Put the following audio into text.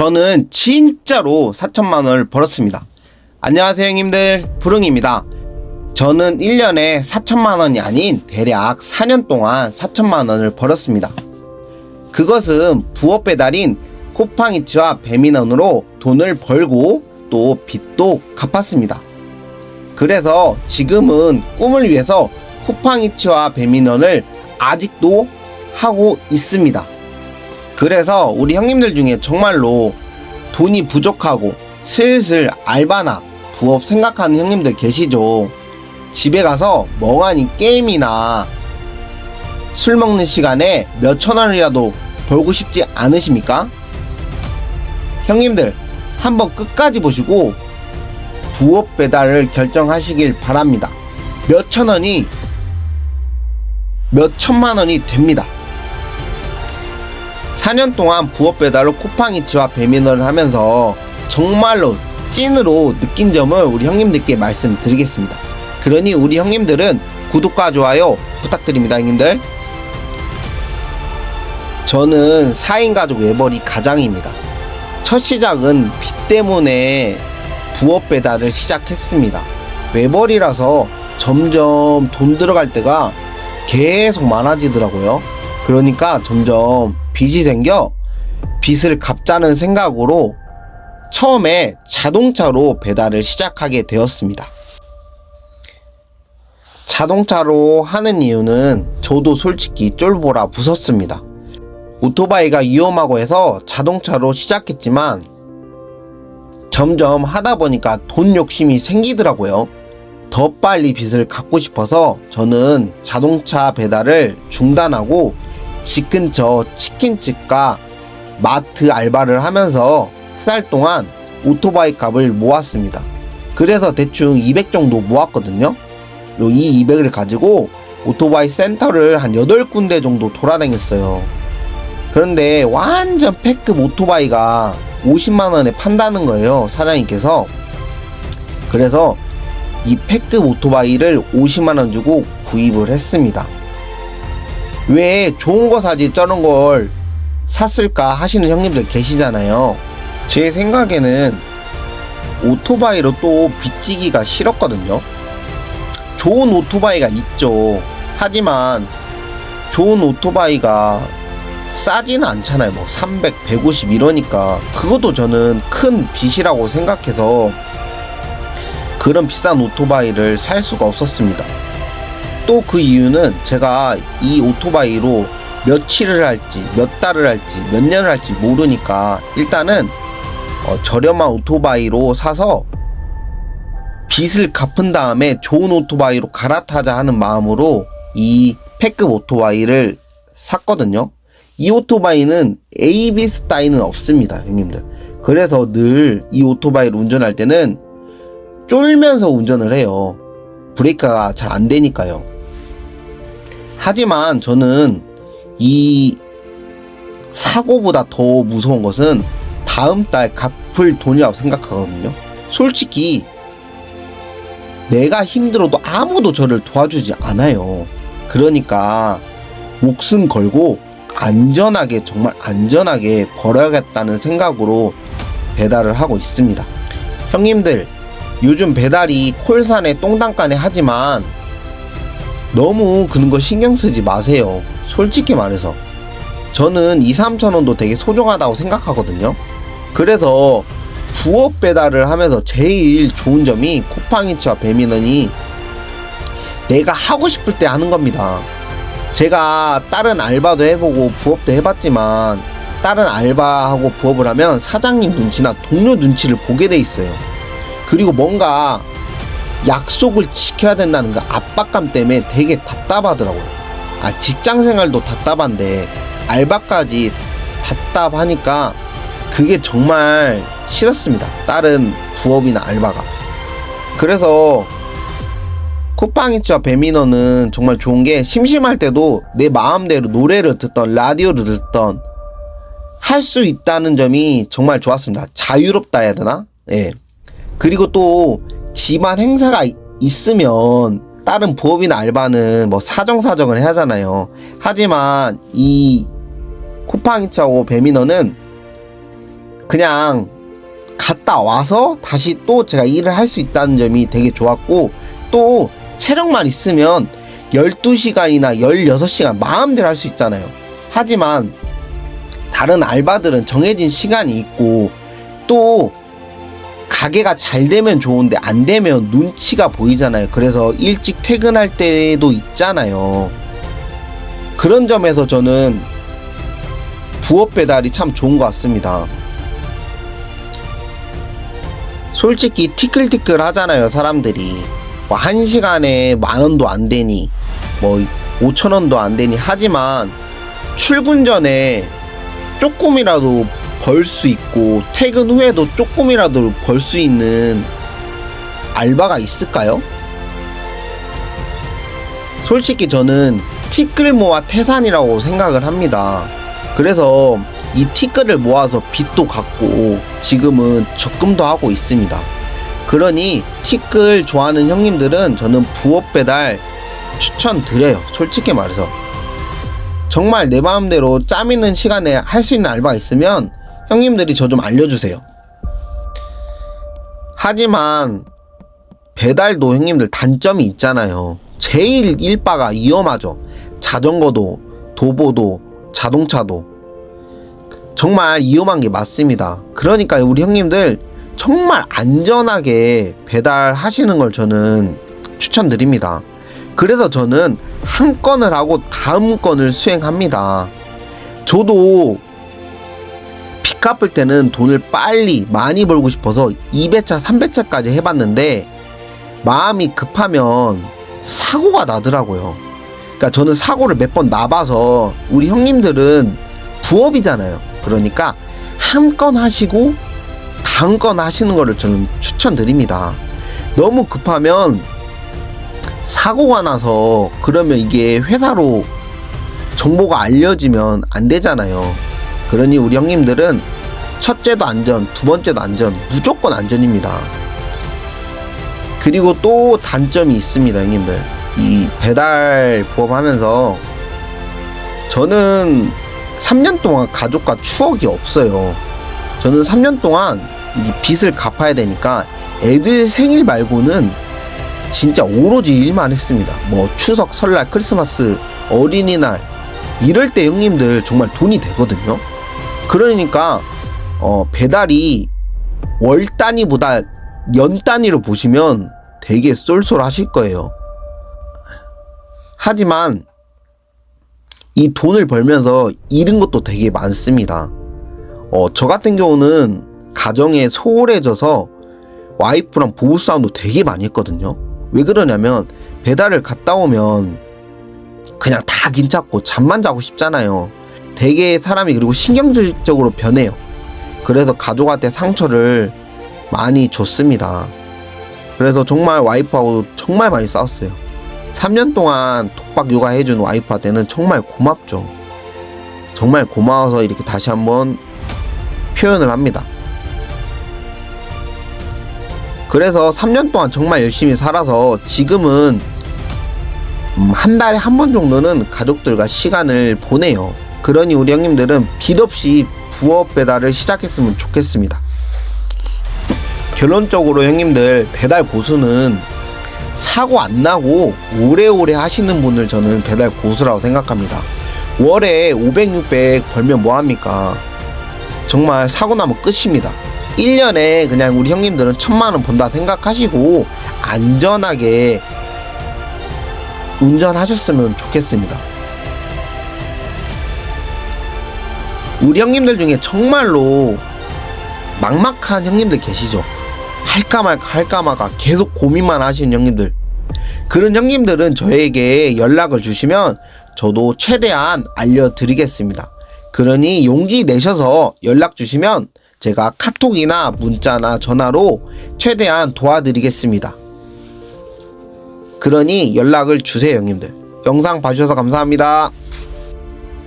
저는 진짜로 4천만 원을 벌었습니다. 안녕하세요 형님들 부릉입니다. 저는 1년에 4천만 원이 아닌 대략 4년 동안 4천만 원을 벌었습니다. 그것은 부업 배달인 쿠팡이츠와 배민원으로 돈을 벌고 또 빚도 갚았습니다. 그래서 지금은 꿈을 위해서 쿠팡이츠와 배민원을 아직도 하고 있습니다. 그래서 우리 형님들 중에 정말로 돈이 부족하고 슬슬 알바나 부업 생각하는 형님들 계시죠? 집에 가서 멍하니 게임이나 술 먹는 시간에 몇천 원이라도 벌고 싶지 않으십니까? 형님들 한번 끝까지 보시고 부업 배달을 결정하시길 바랍니다. 몇천 원이 몇 천만 원이 됩니다. 4년 동안 부업 배달로 쿠팡이츠와 배민원을 하면서 정말로 찐으로 느낀 점을 우리 형님들께 말씀드리겠습니다. 그러니 우리 형님들은 구독과 좋아요 부탁드립니다, 형님들. 저는 4인 가족 외벌이 가장입니다. 첫 시작은 빚 때문에 부업 배달을 시작했습니다. 외벌이라서 점점 돈 들어갈 때가 계속 많아지더라고요. 그러니까 점점 빚이 생겨 빚을 갚자는 생각으로 처음에 자동차로 배달을 시작하게 되었습니다. 자동차로 하는 이유는 저도 솔직히 쫄보라 무섭습니다. 오토바이가 위험하고 해서 자동차로 시작했지만 점점 하다 보니까 돈 욕심이 생기더라고요. 더 빨리 빚을 갚고 싶어서 저는 자동차 배달을 중단하고 집 근처 치킨집과 마트 알바를 하면서 한달 동안 오토바이 값을 모았습니다. 그래서 대충 200 정도 모았거든요. 그리고 이 200을 가지고 오토바이 센터를 한 8군데 정도 돌아다녔어요. 그런데 완전 패급 오토바이가 50만원에 판다는 거예요. 사장님께서. 그래서 이 패급 오토바이를 50만원 주고 구입을 했습니다. 왜 좋은 거 사지 저런 걸 샀을까 하시는 형님들 계시잖아요. 제 생각에는 오토바이로 또 빚지기가 싫었거든요. 좋은 오토바이가 있죠. 하지만 좋은 오토바이가 싸지는 않잖아요. 뭐 300, 150 이러니까 그것도 저는 큰 빚이라고 생각해서 그런 비싼 오토바이를 살 수가 없었습니다. 또 그 이유는 제가 이 오토바이로 며칠을 할지, 몇 달을 할지, 몇 년을 할지 모르니까 일단은 어, 저렴한 오토바이로 사서 빚을 갚은 다음에 좋은 오토바이로 갈아타자 하는 마음으로 이 패급 오토바이를 샀거든요. 이 오토바이는 AB 스타일은 없습니다, 형님들. 그래서 늘 이 오토바이를 운전할 때는 쫄면서 운전을 해요. 브레이크가 잘 안 되니까요. 하지만 저는 이 사고보다 더 무서운 것은 다음 달 갚을 돈이라고 생각하거든요. 솔직히 내가 힘들어도 아무도 저를 도와주지 않아요. 그러니까 목숨 걸고 안전하게 정말 안전하게 벌어야겠다는 생각으로 배달을 하고 있습니다. 형님들 요즘 배달이 콜산에 똥단간에 하지만 너무 그런 거 신경 쓰지 마세요. 솔직히 말해서 저는 2, 3천 원도 되게 소중하다고 생각하거든요. 그래서 부업 배달을 하면서 제일 좋은 점이 쿠팡이츠와 배민원이 내가 하고 싶을 때 하는 겁니다. 제가 다른 알바도 해보고 부업도 해봤지만 다른 알바하고 부업을 하면 사장님 눈치나 동료 눈치를 보게 돼 있어요. 그리고 뭔가 약속을 지켜야 된다는 그 압박감 때문에 되게 답답하더라고요. 아, 직장 생활도 답답한데 알바까지 답답하니까 그게 정말 싫었습니다. 다른 부업이나 알바가. 그래서 쿠팡이츠와 배민어는 정말 좋은 게 심심할 때도 내 마음대로 노래를 듣던 라디오를 듣던 할 수 있다는 점이 정말 좋았습니다. 자유롭다 해야 되나? 예. 그리고 또 집안 행사가 이- 있으면 다른 부업이나 알바는 뭐 사정사정을 해야 하잖아요. 하지만 이 쿠팡이츠하고 배민어는 그냥 갔다 와서 다시 또 제가 일을 할 수 있다는 점이 되게 좋았고 또 체력만 있으면 12시간이나 16시간 마음대로 할 수 있잖아요. 하지만 다른 알바들은 정해진 시간이 있고 또 가게가 잘 되면 좋은데 안 되면 눈치가 보이잖아요. 그래서 일찍 퇴근할 때도 있잖아요. 그런 점에서 저는 부업 배달이 참 좋은 것 같습니다. 솔직히 티끌티끌 하잖아요, 사람들이. 뭐, 한 시간에 만 원도 안 되니, 뭐, 오천 원도 안 되니, 하지만, 출근 전에 조금이라도 벌 수 있고, 퇴근 후에도 조금이라도 벌 수 있는 알바가 있을까요? 솔직히 저는 티끌 모아 태산이라고 생각을 합니다. 그래서 이 티끌을 모아서 빚도 갚고 지금은 적금도 하고 있습니다. 그러니 티끌 좋아하는 형님들은 저는 부업 배달 추천드려요. 솔직히 말해서. 정말 내 마음대로 짬 있는 시간에 할 수 있는 알바가 있으면 형님들이 저 좀 알려주세요. 하지만 배달도 형님들 단점이 있잖아요. 제일 일바가 위험하죠. 자전거도, 도보도, 자동차도. 정말 위험한 게 맞습니다. 그러니까 우리 형님들 정말 안전하게 배달하시는 걸 저는 추천드립니다. 그래서 저는 한 건을 하고 다음 건을 수행합니다. 저도 빚 갚을 때는 돈을 빨리 많이 벌고 싶어서 2배차, 3배차까지 해봤는데 마음이 급하면 사고가 나더라고요. 그러니까 저는 사고를 몇 번 나봐서 우리 형님들은 부업이잖아요. 그러니까 한 건 하시고 다음 건 하시는 거를 저는 추천드립니다. 너무 급하면 사고가 나서 그러면 이게 회사로 정보가 알려지면 안 되잖아요. 그러니 우리 형님들은 첫째도 안전, 두 번째도 안전, 무조건 안전입니다. 그리고 또 단점이 있습니다, 형님들. 이 배달 부업하면서 저는 3년 동안 가족과 추억이 없어요. 저는 3년 동안 이 빚을 갚아야 되니까 애들 생일 말고는 진짜 오로지 일만 했습니다. 뭐 추석, 설날, 크리스마스, 어린이날 이럴 때 형님들 정말 돈이 되거든요. 그러니까 어, 배달이 월 단위보다 연 단위로 보시면 되게 쏠쏠하실 거예요. 하지만 이 돈을 벌면서 잃은 것도 되게 많습니다. 어, 저 같은 경우는 가정에 소홀해져서 와이프랑 부부싸움도 되게 많이 했거든요. 왜 그러냐면 배달을 갔다 오면 그냥 다 긴잡고 잠만 자고 싶잖아요. 되게 사람이 그리고 신경질적으로 변해요. 그래서 가족한테 상처를 많이 줬습니다. 그래서 정말 와이프하고 정말 많이 싸웠어요. 3년 동안 독박 육아해준 와이프한테는 정말 고맙죠. 정말 고마워서 이렇게 다시 한번 표현을 합니다. 그래서 3년 동안 정말 열심히 살아서 지금은 음, 한 달에 한 번 정도는 가족들과 시간을 보내요. 그러니 우리 형님들은 빚 없이 부업 배달을 시작했으면 좋겠습니다. 결론적으로 형님들 배달 고수는 사고 안 나고 오래오래 하시는 분을 저는 배달 고수라고 생각합니다. 월에 500, 600 벌면 뭐합니까? 정말 사고 나면 끝입니다. 1년에 그냥 우리 형님들은 천만 원 번다 생각하시고 안전하게 운전하셨으면 좋겠습니다. 우리 형님들 중에 정말로 막막한 형님들 계시죠? 할까 말까 할까 말까 계속 고민만 하시는 형님들. 그런 형님들은 저에게 연락을 주시면 저도 최대한 알려드리겠습니다. 그러니 용기 내셔서 연락 주시면 제가 카톡이나 문자나 전화로 최대한 도와드리겠습니다. 그러니 연락을 주세요, 형님들. 영상 봐주셔서 감사합니다.